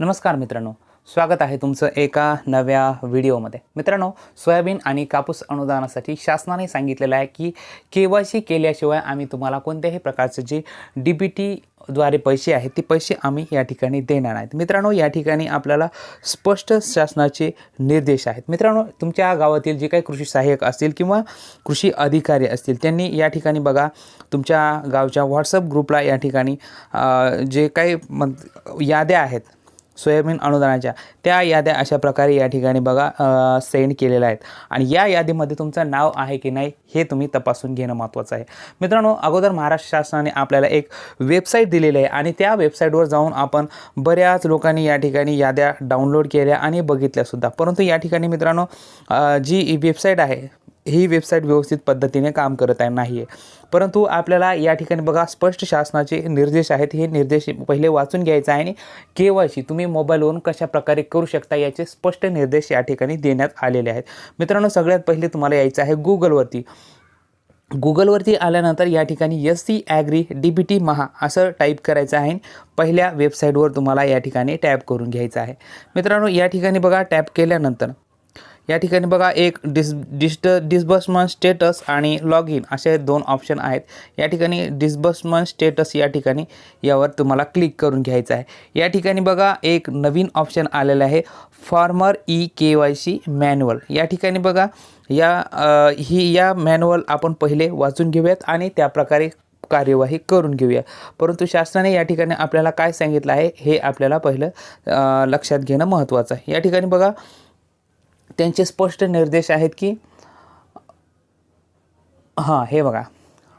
नमस्कार मित्रांनो. स्वागत आहे तुमचं एका नव्या व्हिडिओमध्ये. मित्रांनो सोयाबीन आणि कापूस अनुदानासाठी शासनाने सांगितलेलं आहे की के वाय सी केल्याशिवाय आम्ही तुम्हाला कोणत्याही प्रकारचे जे डी बी टीद्वारे पैसे आहेत ते पैसे आम्ही या ठिकाणी देणार आहेत. मित्रांनो या ठिकाणी आपल्याला स्पष्ट शासनाचे निर्देश आहेत. मित्रांनो तुमच्या गावातील जे काही कृषी सहाय्यक असतील किंवा कृषी अधिकारी असतील त्यांनी या ठिकाणी बघा तुमच्या गावच्या व्हॉट्सअप ग्रुपला या ठिकाणी जे काही म याद्या आहेत सोयाबीन अनुदानाच्या. त्या याद्या अशा प्रकारे या ठिकाणी बघा सेंड केलेल्या आहेत. आणि या यादीमध्ये तुमचं नाव आहे की नाही हे तुम्ही तपासून घेणं महत्त्वाचं आहे. मित्रांनो अगोदर महाराष्ट्र शासनाने आपल्याला एक वेबसाईट दिलेली आहे आणि त्या वेबसाईटवर जाऊन आपण बऱ्याच लोकांनी या ठिकाणी याद्या डाउनलोड केल्या आणि बघितल्यासुद्धा परंतु या ठिकाणी मित्रांनो जी वेबसाईट आहे ही वेबसाईट व्यवस्थित पद्धतीने काम करत आहे नाही आहे परंतु आपल्याला या ठिकाणी बघा स्पष्ट शासनाचे निर्देश आहेत. हे निर्देश पहिले वाचून घ्यायचं आहे आणि के वाय सी तुम्ही मोबाईलवरून कशा प्रकारे करू शकता याचे स्पष्ट निर्देश या ठिकाणी देण्यात आलेले आहेत. मित्रांनो सगळ्यात पहिले तुम्हाला यायचं आहे गुगलवरती गुगलवरती आल्यानंतर या ठिकाणी S C agri D B T Maha असं टाईप करायचं आहे. पहिल्या वेबसाईटवर तुम्हाला या ठिकाणी टॅप करून घ्यायचं आहे. मित्रांनो या ठिकाणी बघा टॅप केल्यानंतर या ठिकाणी बघा एक डिस डिस्ट डिस्बर्समेंट स्टेटस आणि लॉग इन असे दोन ऑप्शन आहेत. या ठिकाणी डिस्बर्समेंट स्टेटस या ठिकाणी यावर तुम्हाला क्लिक करून घ्यायचं आहे. या ठिकाणी बघा एक नवीन ऑप्शन आलेलं आहे farmer E K Y C manual या ठिकाणी बघा या ही या मॅन्युअल आपण पहिले वाचून घेऊयात आणि त्या प्रकारे कार्यवाही करून घेऊया. परंतु शासनाने या ठिकाणी आपल्याला काय सांगितलं आहे हे आपल्याला पहिलं लक्षात घेणं महत्त्वाचं आहे. या ठिकाणी बघा त्यांचे स्पष्ट निर्देश आहेत की हां हे बघा.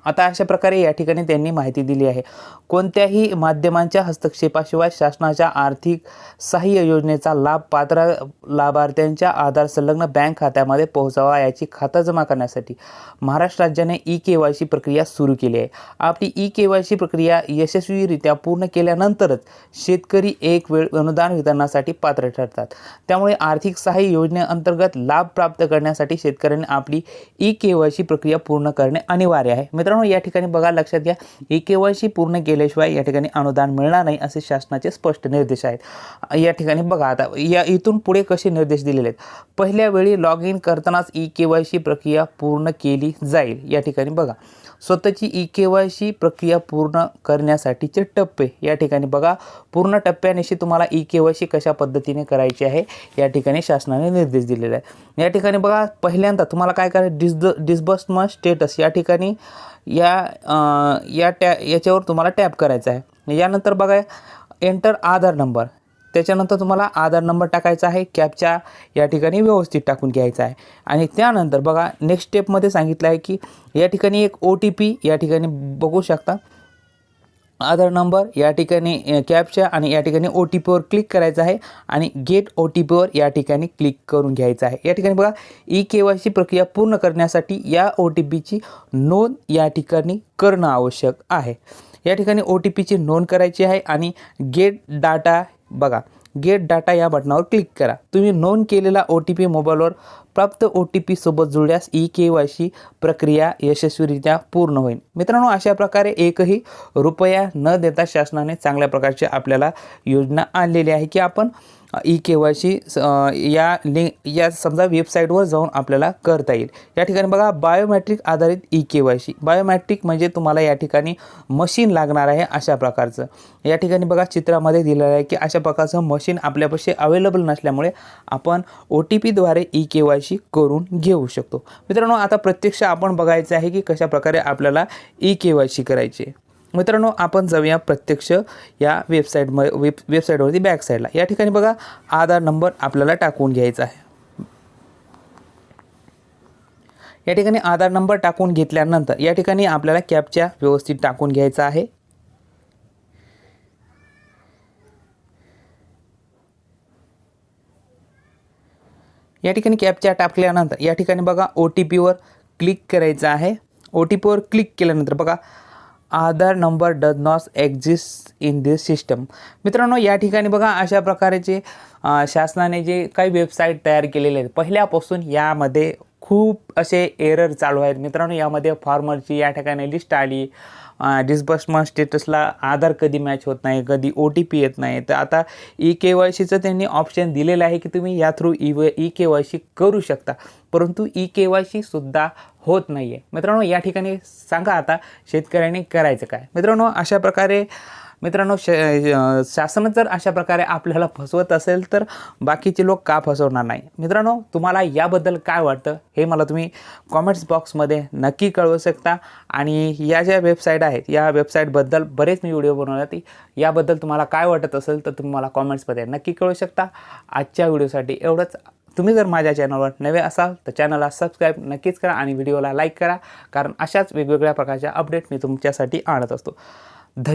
आता अशा प्रकारे या ठिकाणी त्यांनी माहिती दिली आहे. कोणत्याही माध्यमांच्या हस्तक्षेपाशिवाय शासनाच्या आर्थिक सहाय्य योजनेचा लाभ पात्र लाभार्थ्यांच्या आधार संलग्न बँक खात्यामध्ये पोहोचावा याची खाता जमा करण्यासाठी महाराष्ट्र राज्याने ई के वाय सी प्रक्रिया सुरू केली आहे. आपली ई के वाय सी प्रक्रिया यशस्वीरित्या पूर्ण केल्यानंतरच शेतकरी एक वेळ अनुदान वितरणासाठी पात्र ठरतात. त्यामुळे आर्थिक सहाय्य योजनेअंतर्गत लाभ प्राप्त करण्यासाठी शेतकऱ्यांनी आपली ई के वाय सी प्रक्रिया पूर्ण करणे अनिवार्य आहे. मित्रांनो या ठिकाणी बघा लक्षात घ्या ई के वाय सी पूर्ण केल्याशिवाय या ठिकाणी अनुदान मिळणार नाही असे शासनाचे स्पष्ट निर्देश आहेत. या ठिकाणी बघा आता या इथून पुढे कसे निर्देश दिलेले आहेत? पहिल्या वेळी लॉग इन करतानाच ई के वाय सी प्रक्रिया पूर्ण केली जाईल. या ठिकाणी बघा स्वतःची ई के वाय सी प्रक्रिया पूर्ण करण्यासाठीचे टप्पे. या ठिकाणी बघा पूर्ण टप्प्यानिशी तुम्हाला ई के वाय सी कशा पद्धतीने करायची आहे या ठिकाणी शासनाने निर्देश दिलेले आहे या ठिकाणी बघा पहिल्यांदा तुम्हाला काय करायचं? Disb disbursement status. या ठिकाणी या या टॅ याच्यावर तुम्हाला टॅप करायचं आहे. यानंतर बघा एंटर आधार नंबर. त्याच्यानंतर तुम्हाला आधार नंबर टाकायचा आहे कॅपच्या या ठिकाणी व्यवस्थित टाकून घ्यायचा आहे. आणि त्यानंतर बघा नेक्स्ट स्टेपमध्ये सांगितलं आहे की या ठिकाणी एक ओ टी पी या ठिकाणी बघू शकता. आधार नंबर या ठिकाणी अ, कॅपच्या आणि या ठिकाणी ओ टी पीवर क्लिक करायचं आहे आणि गेट ओ टी पीवर या ठिकाणी क्लिक करून घ्यायचं आहे. या ठिकाणी बघा ई के वाय सी प्रक्रिया पूर्ण करण्यासाठी या ओ टी पीची नोंद या ठिकाणी करणं आवश्यक आहे. या ठिकाणी ओ टी पीची नोंद करायची आहे आणि गेट डाटा बघा गेट डाटा या बटनावर क्लिक करा. तुम्ही नोंद केलेला ओ टी पी मोबाईलवर प्राप्त ओ टी पी सोबत जुळल्यास ई के वाय सी प्रक्रिया यशस्वीरित्या पूर्ण होईल. मित्रांनो अशा प्रकारे एकही रुपया न देता शासनाने चांगल्या प्रकारची आपल्याला योजना आणलेली आहे की आपण ई के वाय सी या लिंक या समजा वेबसाईटवर जाऊन आपल्याला करता येईल. या ठिकाणी बघा बायोमॅट्रिक आधारित E K Y C. Biometric म्हणजे तुम्हाला या ठिकाणी मशीन लागणार आहे अशा प्रकारचं. या ठिकाणी बघा चित्रामध्ये दिलेलं आहे की अशा प्रकारचं मशीन आपल्यापाशी अवेलेबल नसल्यामुळे आपण ओ टी पीद्वारे ई के वाय सी करून घेऊ शकतो. मित्रांनो आता प्रत्यक्ष आपण बघायचं आहे की कशा प्रकारे आपल्याला ई के वाय सी करायची मित्रांनो आपण जाऊया प्रत्यक्ष या वेबसाईटमध्ये वेब वेबसाईटवरती बॅक साईडला या ठिकाणी बघा आधार नंबर आपल्याला टाकून घ्यायचा आहे. या ठिकाणी आधार नंबर टाकून घेतल्यानंतर या ठिकाणी आपल्याला कॅपच्या व्यवस्थित टाकून घ्यायचा आहे. या ठिकाणी कॅपच्या टाकल्यानंतर या ठिकाणी बघा ओ टी पीवर क्लिक करायचं आहे. ओ टी पीवर क्लिक केल्यानंतर बघा Aadhaar number does not exist in this system. मित्रांनो या ठिकाणी बघा अशा प्रकारचे शासनाने जे काही वेबसाईट तयार केलेले आहेत पहिल्यापासून यामध्ये खूप असे एरर चालू आहेत. मित्रांनो यामध्ये फार्मरची या ठिकाणी लिस्ट आली डिस्बर्समेंट स्टेटसला आधार कधी मॅच होत नाही कधी ओ टी पी येत नाही. तर आता ई के वाय सीचं त्यांनी ऑप्शन दिलेलं आहे की तुम्ही या थ्रू ई व ई के वाय सी करू शकता. परंतु ई के वाय सीसुद्धा होत नाही आहे मित्रांनो या ठिकाणी सांगा आता शेतकऱ्यांनी करायचं काय? मित्रांनो अशा प्रकारे मित्रांनो श शासन जर अशा प्रकारे आपल्याला फसवत असेल तर बाकीचे लोक का फसवणार नाही? मित्रांनो तुम्हाला याबद्दल काय वाटतं? हे मला तुम्ही कॉमेंट्स बॉक्समध्ये नक्की कळवू शकता. आणि या ज्या वेबसाईट आहेत या वेबसाईटबद्दल बरेच मी व्हिडिओ बनवले याबद्दल तुम्हाला काय वाटत असेल तर तुम्ही मला कॉमेंट्समध्ये नक्की कळवू शकता. आजच्या व्हिडिओसाठी एवढंच. तुम्ही जर माझ्या चॅनलवर नवे असाल तर चॅनलला सबस्क्राईब नक्कीच करा आणि व्हिडिओला लाईक करा. कारण अशाच वेगवेगळ्या प्रकारच्या अपडेट मी तुमच्यासाठी आणत असतो.